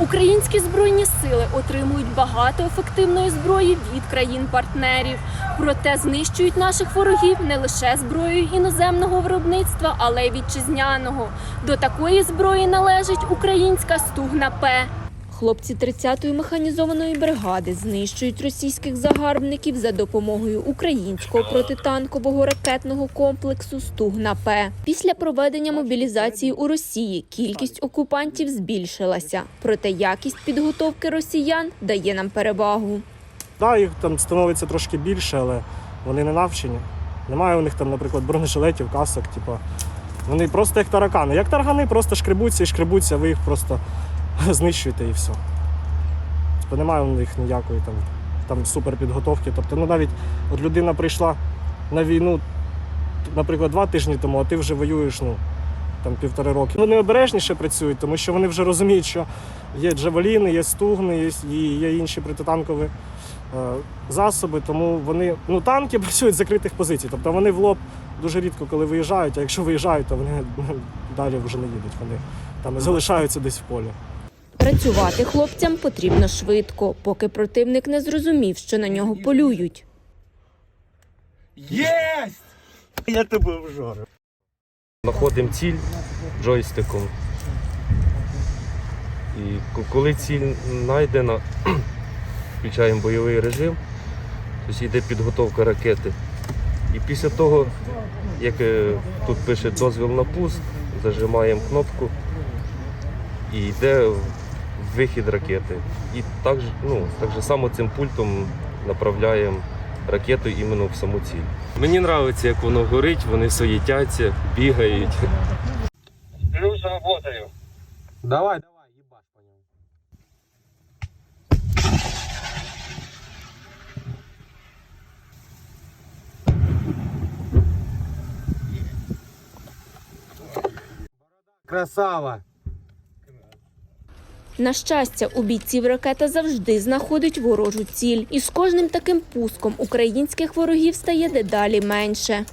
Українські збройні сили отримують багато ефективної зброї від країн-партнерів. Проте знищують наших ворогів не лише зброєю іноземного виробництва, але й вітчизняного. До такої зброї належить українська стугна П. Хлопці 30-ї механізованої бригади знищують російських загарбників за допомогою українського протитанкового ракетного комплексу Стугна П. Після проведення мобілізації у Росії кількість окупантів збільшилася, проте якість підготовки росіян дає нам перевагу. Так, їх там становиться трошки більше, але вони не навчені. Немає у них там, наприклад, бронежилетів, касок. Типу. Вони просто як таракани. Як таргани, просто шкребуться і шкребуться, ви їх просто знищуєте і все. Тобто немає у них ніякої там, там суперпідготовки. Тобто, ну навіть от людина прийшла на війну, наприклад, два тижні тому, а ти вже воюєш ну, там, півтори роки. Вони обережніше працюють, тому що вони вже розуміють, що є джавеліни, є стугни, є, є інші протитанкові е, засоби, тому вони ну танки працюють з закритих позицій. Тобто вони в лоб дуже рідко коли виїжджають, а якщо виїжджають, то вони ну, далі вже не їдуть. Вони там залишаються десь в полі. Працювати хлопцям потрібно швидко, поки противник не зрозумів, що на нього полюють. Єсть! Я тебе вжорю. Знаходимо ціль джойстиком. І коли ціль знайдена, включаємо бойовий режим, тобто йде підготовка ракети. І після того, як е, тут пише дозвіл на пуск, зажимаємо кнопку і йде вихід ракети. І так, же- ну, так же само цим пультом направляємо ракету іменно в саму ціль. Мені подобається, як воно горить, вони суєтяться, бігають. Плюс работаю. Давай, давай, ебашь по нему. Красава! На щастя, у бійців ракета завжди знаходить ворожу ціль, і з кожним таким пуском українських ворогів стає дедалі менше.